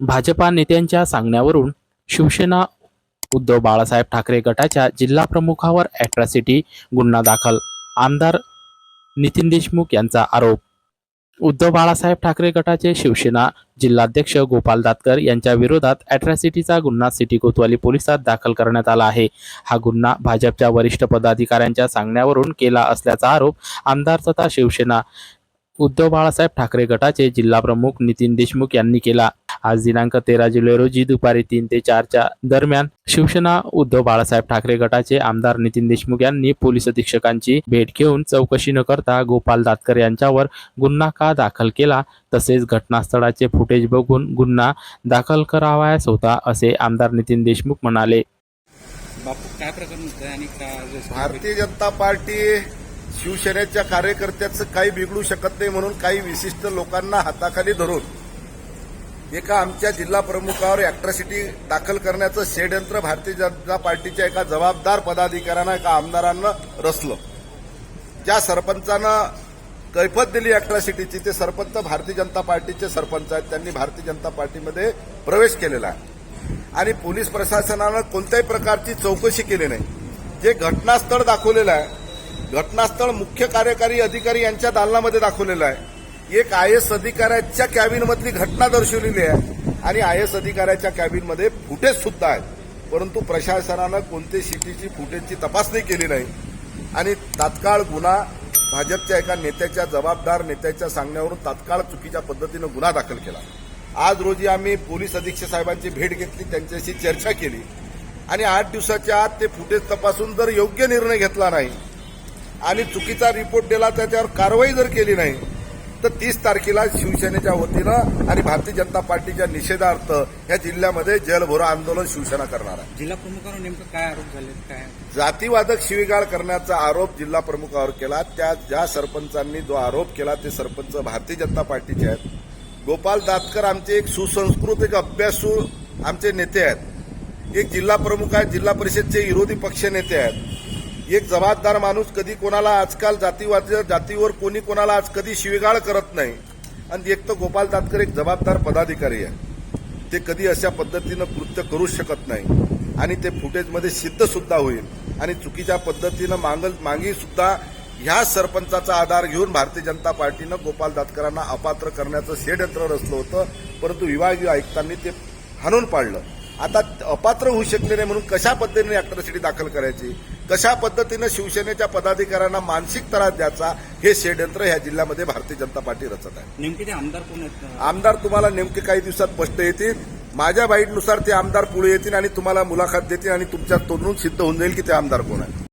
भाजपा नेत्यांच्या सांगण्यावरून शिवसेना उद्धव बाळासाहेब ठाकरे गटाच्या जिल्हा प्रमुखावर अॅट्रॉसिटी गुन्हा दाखल. आमदार नितीन देशमुख यांचा आरोप. उद्धव बाळासाहेब ठाकरे गटाचे शिवसेना जिल्हाध्यक्ष गोपाल दातकर यांच्या विरोधात अॅट्रॉसिटीचा गुन्हा सिटी कोतवाली पोलिसात दाखल करण्यात आला आहे. हा गुन्हा भाजपच्या वरिष्ठ पदाधिकाऱ्यांच्या सांगण्यावरून केला असल्याचा आरोप आमदार तथा शिवसेना उद्धव बाळासाहेब ठाकरे गटाचे जिल्हा प्रमुख नितीन देशमुख यांनी केला. आज दिनांक तेरा जुलै रोजी दुपारी तीन ते चारच्या दरम्यान शिवसेना उद्धव बाळासाहेब ठाकरे गटाचे आमदार नितीन देशमुख यांनी पोलीस अधीक्षकांची भेट घेऊन चौकशी न करता गोपाल दातकर यांच्यावर गुन्हा का दाखल केला? तसेच घटनास्थळाचे फुटेज बघून गुन्हा दाखल करावयास होता असे आमदार नितीन देशमुख म्हणाले. बापू काय प्रकरण होतं आणि का भारतीय जनता पार्टी शिवसेनेच्या कार्यकर्त्याचं काही बिघडू शकत नाही म्हणून काही विशिष्ट लोकांना हाताखाली धरून एका आमच्या जिल्हा प्रमुखावर अॅट्रॉसिटी दाखल करण्याचं षडयंत्र भारतीय जनता पार्टीच्या एका जबाबदार पदाधिकाऱ्यांना एका आमदारांना रचलं. ज्या सरपंचानं कैफत दिली अॅट्रॉसिटीची ते सरपंच भारतीय जनता पार्टीचे सरपंच आहेत. त्यांनी भारतीय जनता पार्टीमध्ये प्रवेश केलेला आहे. आणि पोलीस प्रशासनानं कोणत्याही प्रकारची चौकशी केली नाही. जे घटनास्थळ दाखवलेलं आहे घटनास्थळ मुख्य कार्यकारी अधिकारी यांच्या दालनामध्ये दाखवलेलं आहे. एक आय एस अधिकाऱ्याच्या कॅबिनमधली घटना दर्शवलेली आहे. आणि आय एस अधिकाऱ्याच्या कॅबिनमध्ये फुटेज सुद्धा आहेत. परंतु प्रशासनानं कोणते शेतीची फुटेजची तपासणी केली नाही. आणि तात्काळ गुन्हा भाजपच्या एका नेत्याच्या जबाबदार नेत्याच्या सांगण्यावरून तात्काळ चुकीच्या पद्धतीनं गुन्हा दाखल केला. आज रोजी आम्ही पोलीस अधीक्षक साहेबांची भेट घेतली त्यांच्याशी चर्चा केली. आणि आठ दिवसाच्या आत ते फुटेज तपासून जर योग्य निर्णय घेतला नाही आणि चुकीचा रिपोर्ट दिला त्याच्यावर कारवाई जर केली नाही तर तीस तारखेला शिवसेनेच्या वतीनं आणि भारतीय जनता पार्टीच्या निषेधार्थ या जिल्ह्यामध्ये जलभरो आंदोलन शिवसेना करणार आहे. जिल्हा प्रमुखावर नेमकं काय आरोप झाले काय? जातीवादक शिवीगाळ करण्याचा आरोप जिल्हा प्रमुखावर केला त्या ज्या सरपंचांनी जो आरोप केला ते सरपंच भारतीय जनता पार्टीचे आहेत. गोपाल दातकर आमचे एक सुसंस्कृत एक अभ्यासू आमचे नेते आहेत. एक जिल्हा प्रमुख आहेत जिल्हा परिषदचे विरोधी पक्ष नेते आहेत. एक जबाबदार माणूस कधी कोणाला आजकाल जातीवाद जातीवर कोणी कोणाला आज कधी शिवीगाळ करत नाही. आणि एक तर गोपाल तातकर एक जबाबदार पदाधिकारी आहे. ते कधी अशा पद्धतीनं कृत्य करू शकत नाही. आणि ते फुटेजमध्ये सिद्ध सुद्धा होईल. आणि चुकीच्या पद्धतीनं मागल मागी सुद्धा ह्या सरपंचाचा आधार घेऊन भारतीय जनता पार्टीनं गोपाल दातकरांना अपात्र करण्याचं षडयंत्र रचलं होतं. परंतु विभागीय आयुक्तांनी ते हाणून पाडलं. आता अपात्र होऊ शकले नाही म्हणून कशा पद्धतीने अॅट्रॉसिटी दाखल करायची? कशा पद्धतीनं शिवसेनेच्या पदाधिकाऱ्यांना मानसिक त्रास द्यायचा? हे षडयंत्र ह्या जिल्ह्यामध्ये भारतीय जनता पार्टी रचत आहे. नेमके ते आमदार कोण आहेत? आमदार तुम्हाला नेमके काही दिवसात स्पष्ट येतील. माझ्या बाईटनुसार ते आमदार पुढे येतील आणि तुम्हाला मुलाखत देतील आणि तुमच्या तोंडून सिद्ध होऊन जाईल की ते आमदार कोण आहे